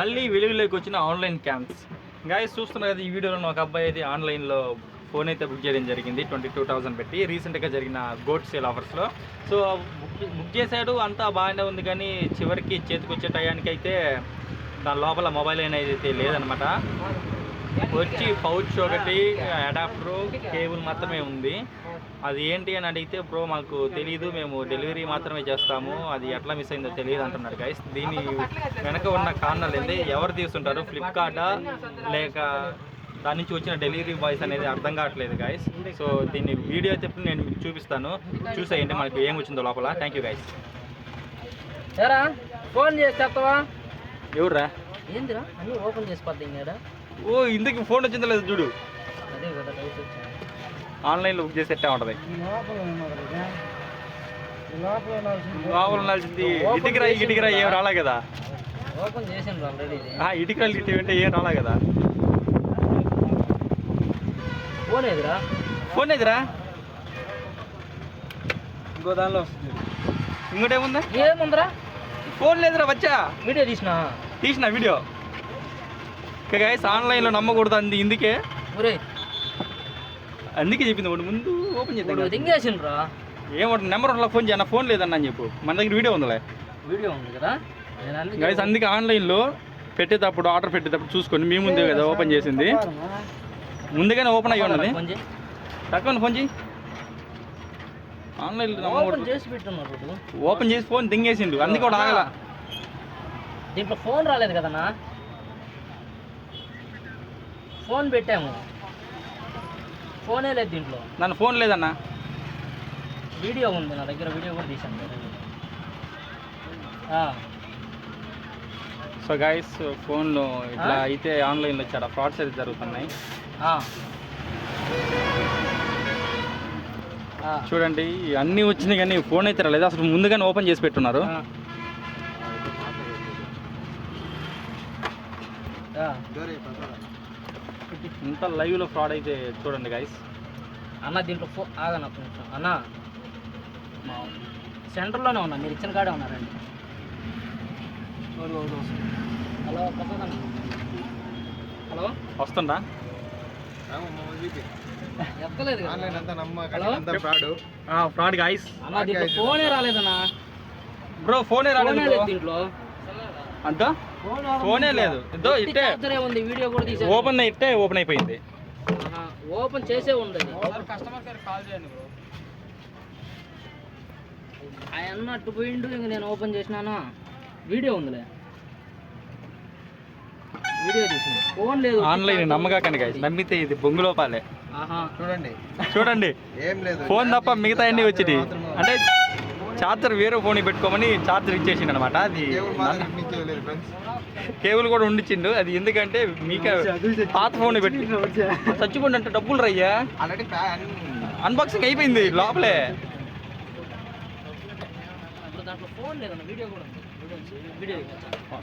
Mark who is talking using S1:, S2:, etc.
S1: మళ్ళీ వెలుగులోకి వచ్చిన ఆన్లైన్ క్యాంప్స్. గాయస్ చూస్తున్నారు కదా ఈ వీడియోలో ఒక అబ్బాయి అయితే ఆన్లైన్లో ఫోన్ అయితే బుక్ చేయడం జరిగింది ట్వంటీ టూ థౌసండ్ పెట్టి. రీసెంట్గా జరిగిన గోట్ సేల్ ఆఫర్స్లో సో బుక్ బుక్ చేశాడు అంతా బాగానే ఉంది కానీ చివరికి చేతికి వచ్చే టయానికి అయితే దాని లోపల మొబైల్ అనేది అయితే లేదనమాట వచ్చి పౌచ్ ఒకటి అడాప్టర్ కేబుల్ మాత్రమే ఉంది. అది ఏంటి అని అడిగితే బ్రో మాకు తెలియదు మేము డెలివరీ మాత్రమే చేస్తాము. అది ఎట్లా మిస్ అయిందో తెలియదు అంటున్నారు గైస్ దీని వెనక ఉన్న కారణాలు ఏంటి? ఎవరు తీసుంటారు? ఫ్లిప్కార్టా లేక దాని నుంచి వచ్చిన డెలివరీ బాయ్స్ అనేది అర్థం కావట్లేదు గైస్ సో దీన్ని వీడియో చెప్పి నేను మీకు చూపిస్తాను. చూసేయండి మనకి ఏం వచ్చిందో లోపల. థ్యాంక్ యూ గైస్
S2: ఫోన్ చేసి చెప్తావా?
S1: ఎవర్రా?
S2: ఏందిరా? అన్నీ ఓపెన్ చేసి కదా
S1: ఓ ఇందుకు ఫోన్ వచ్చిందో లేదు చూడు. ఆన్లైన్లో బుక్ చేసి ఎట్టా ఉంటుంది?
S2: లోపల ఉండాల్సింది
S1: ఇటుకరా ఇటుకరా ఏం రాలా కదా?
S2: ఓపెన్ చేసాను ఆల్రెడీ ఇది.
S1: ఆ ఇటుకరాలు ఇటు అంటే ఏం రాలా కదా?
S2: ఫోన్ ఏదిరా?
S1: ఫోన్ ఎదురా ఇంకో దానిలో వస్తుంది. ఇంకోటేముందా
S2: ఏముందిరా?
S1: ఫోన్ లేదురా వచ్చా.
S2: వీడియో తీసినా?
S1: తీసిన వీడియో ఇక గైస్ ఆన్లైన్లో నమ్మకూడదు అంది. ఇందుకే? అందుకే చెప్పింది ఒకటి ముందు ఓపెన్ చేద్దాం ఏమంటారు నెంబర్ వల్ల ఫోన్ చేయన్న ఫోన్ లేదన్నా అని చెప్పు. మన దగ్గర వీడియో ఉందిలే.
S2: వీడియో ఉంది కదా?
S1: గైస్ అందుకే ఆన్లైన్లో పెట్టేటప్పుడు ఆర్డర్ పెట్టేటప్పుడు చూసుకోండి మీ ముందే కదా ఓపెన్ చేసింది. ముందుగానే ఓపెన్ అయ్యి ఉన్నది. తక్కువ ఫోన్ చేయి. ఆన్లైన్లో
S2: ఓపెన్ చేసి పెట్టున్నారు.
S1: ఓపెన్ చేసి ఫోన్ దింగేసిండు. అందుకే కూడా ఆగల.
S2: దీంట్లో ఫోన్ రాలేదు కదన్నా? ఫోన్ పెట్టాము. ఫోనే లేదు దీంట్లో.
S1: నన్ను ఫోన్ లేదన్నా?
S2: వీడియో ఉంది నా దగ్గర వీడియో కూడా తీసాను
S1: సో గైస్ ఫోన్లో ఇట్లా అయితే ఆన్లైన్లో చాలా ఫ్రాడ్స్ అయితే జరుగుతున్నాయి. చూడండి అన్నీ వచ్చినాయి కానీ ఫోన్ అయితే రాలేదు. అసలు ముందుగానే ఓపెన్ చేసి పెట్టున్నారు.
S2: ఆ.
S1: ఇంత లైవ్లో ఫ్రాడ్ అయితే చూడండి గైస్
S2: అన్న దీంట్లో ఫో ఆగన్న ఒక్క నిమిషం. అన్న మా సెంటర్లోనే ఉన్నా మీరు ఇచ్చిన కాడే ఉన్నారండి. హలో ప్రసాద్ అన్న హలో
S1: వస్తుందా?
S2: ఎత్తలేదు
S3: ఫ్రాడ్.
S1: ఫ్రాడ్ గైస్
S2: అన్న దీంట్లో ఫోనే రాలేదన్నా.
S1: బ్రో ఫోనే రాలేదు
S2: దీంట్లో.
S1: అంతా ఫోనే లేదు. ఇదో ఇట్టే.
S2: ఉంది వీడియో కూడా తీసే
S1: ఓపెన్ ఇట్టే ఓపెన్ అయిపోయింది.
S2: ఓపెన్ చేసే ఉంది అది. ఆయన అట్టు పోయిండు ఇంక నేను ఓపెన్ చేసినానా? వీడియో ఉందిలే. వీడియో తీసిన. ఫోన్ లేదు
S1: ఆన్లైన్ నమ్మకాకండి గైస్ నమ్మితే ఇది బొంగులోపాలే
S2: ఆహా.
S3: చూడండి.
S1: చూడండి.
S3: ఏం లేదు.
S1: ఫోన్ తప్ప మిగతా అన్ని వచ్చి అంటే చార్జర్ వేరే ఫోన్ పెట్టుకోమని చార్జర్ ఇచ్చేసిండు అనమాట అది
S3: కేబుల్
S1: కూడా ఉండిచ్చిండు. అది ఎందుకంటే మీకు పాత ఫోన్ పెట్టి చచ్చుకోండి అంటే డబ్బులు రయ్యా? అన్బాక్సింగ్ అయిపోయింది లోపలే.
S2: ఫోన్ లేదన్న వీడియో కూడా ఉంది. వీడియో ఉంది. వీడియో తీయొచ్చా?